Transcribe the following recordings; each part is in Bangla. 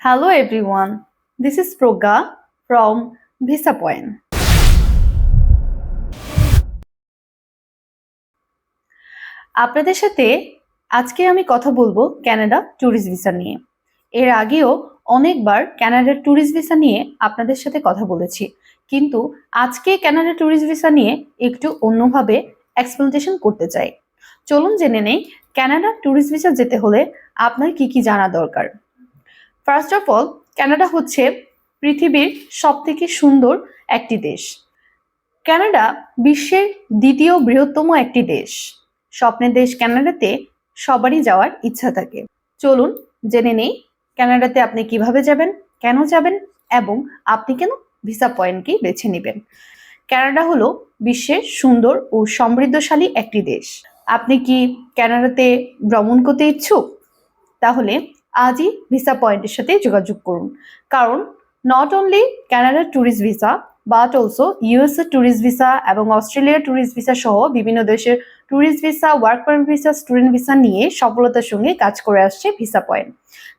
Hello everyone, this is Proga from Visa Point. আপনাদের সাথে আজকে আমি কথা বলব কানাডা ট্যুরিস্ট ভিসা নিয়ে। এর আগেও অনেকবার কানাডার ট্যুরিস্ট ভিসা নিয়ে আপনাদের সাথে কথা বলেছি। কিন্তু আজকে কানাডা ট্যুরিস্ট ভিসা নিয়ে একটু অন্যভাবে এক্সপ্লেনেশন করতে চাই। চলুন জেনে নেই কানাডা ট্যুরিস্ট ভিসা যেতে হলে আপনার কি কি জানা দরকার। ফার্স্ট অফ অল কানাডা হচ্ছে পৃথিবীর সবথেকে সুন্দর একটি দেশ। কানাডা বিশ্বের দ্বিতীয় বৃহত্তম একটি দেশ। স্বপ্নের দেশ কানাডাতে সবারই যাওয়ার ইচ্ছা থাকে। চলুন জেনে নেই কানাডাতে আপনি কীভাবে যাবেন, কেন যাবেন এবং আপনি কেন ভিসা পয়েন্টকেই বেছে নেবেন। কানাডা হলো বিশ্বের সুন্দর ও সমৃদ্ধশালী একটি দেশ। আপনি কি কানাডাতে ভ্রমণ করতে ইচ্ছুক? তাহলে আজই ভিসা পয়েন্টের সাথে যোগাযোগ করুন। কারণ নট অনলি কানাডার tourist visa but also USA tourist visa এবং অস্ট্রেলিয়ার ট্যুরিস্ট ভিসা সহ বিভিন্ন দেশের tourist visa work permit visa student visa নিয়ে সফলতার সঙ্গে কাজ করে আসছে ভিসা পয়েন্ট।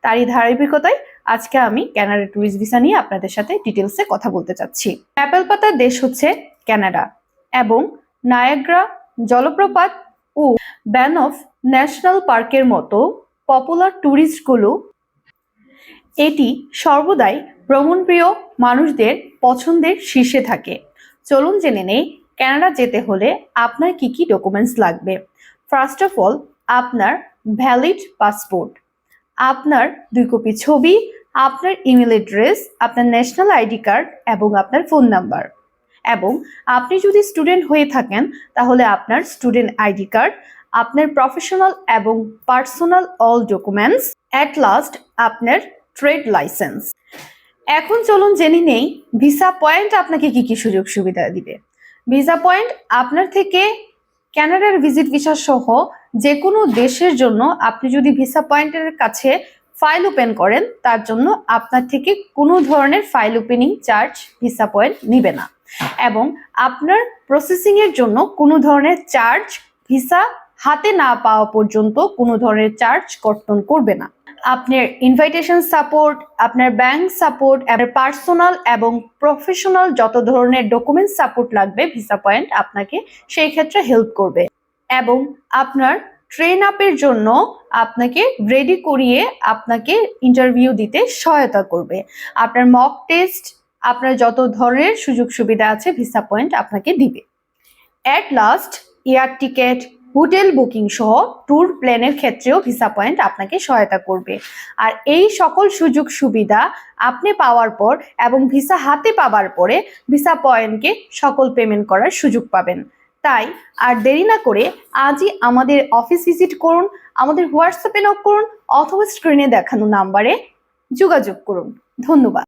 তারই ধারাবাহিকতায় আজকে আমি কানাডা ট্যুরিস্ট ভিসা নিয়ে আপনাদের সাথে ডিটেলসে কথা বলতে চাচ্ছি। অ্যাপেল পাতার দেশ হচ্ছে কানাডা এবং নায়াগ্রা জলপ্রপাত ও ব্যান অফ ন্যাশনাল পার্কের মতো পপুলার ট্যুরিস্টগুলো এটি সর্বদাই ভ্রমণপ্রিয় মানুষদের পছন্দের শীর্ষে থাকে। চলুন জেনে নেই, কানাডা যেতে হলে আপনার কি কি ডকুমেন্টস লাগবে? ফার্স্ট অফ অল আপনার ভ্যালিড পাসপোর্ট আপনার দুই কপি ছবি, আপনার ইমেল অ্যাড্রেস আপনার ন্যাশনাল আইডি কার্ড এবং আপনার ফোন নাম্বার এবং আপনি যদি স্টুডেন্ট হয়ে থাকেন, তাহলে আপনার স্টুডেন্ট আইডি কার্ড আপনার প্রফেশনাল এবং personal all documents at last আপনার ট্রেড লাইসেন্স এখন চলুন জেনে নেই ভিসা পয়েন্ট আপনাকে কি কি সুযোগ সুবিধা দিবে। ভিসা পয়েন্ট আপনার থেকে ক্যানাডার ভিজিট ভিসা সহ যে কোনো দেশের জন্য আপনি যদি ভিসা পয়েন্টের কাছে ফাইল ওপেন করেন, তার জন্য আপনার থেকে কোনো ধরনের file opening charge visa point নিবে না। এবং আপনার প্রসেসিং এর জন্য কোনো ধরনের চার্জ ভিসা হাতে না পাওয়া পর্যন্ত কোনো ধরনের চার্জ কর্তন করবে না। আপনার ইনভাইটেশন সাপোর্ট আপনার ব্যাংক সাপোর্ট আপনার পার্সোনাল এবং প্রফেশনাল যত ধরনের ডকুমেন্ট সাপোর্ট লাগবে ভিসা পয়েন্ট আপনাকে সেই ক্ষেত্রে হেল্প করবে। এবং আপনার ট্রেন আপের জন্য আপনাকে রেডি করিয়ে আপনাকে ইন্টারভিউ দিতে সহায়তা করবে। আপনার মক টেস্ট আপনার যত ধরনের সুযোগ সুবিধা আছে ভিসা পয়েন্ট আপনাকে দিবে। At last air ticket hotel booking সহ ট্যুর প্ল্যানের ক্ষেত্রেও ভিসা পয়েন্ট আপনাকে সহায়তা করবে। আর এই সকল সুযোগ সুবিধা আপনি পাওয়ার পর এবং ভিসা হাতে পাওয়ার পরে ভিসা পয়েন্টকে সকল পেমেন্ট করার সুযোগ পাবেন। তাই আর দেরি না করে আজই আমাদের অফিস ভিজিট করুন, আমাদের হোয়াটসঅ্যাপে নক করুন অথবা স্ক্রিনে দেখানো নাম্বারে যোগাযোগ করুন। ধন্যবাদ।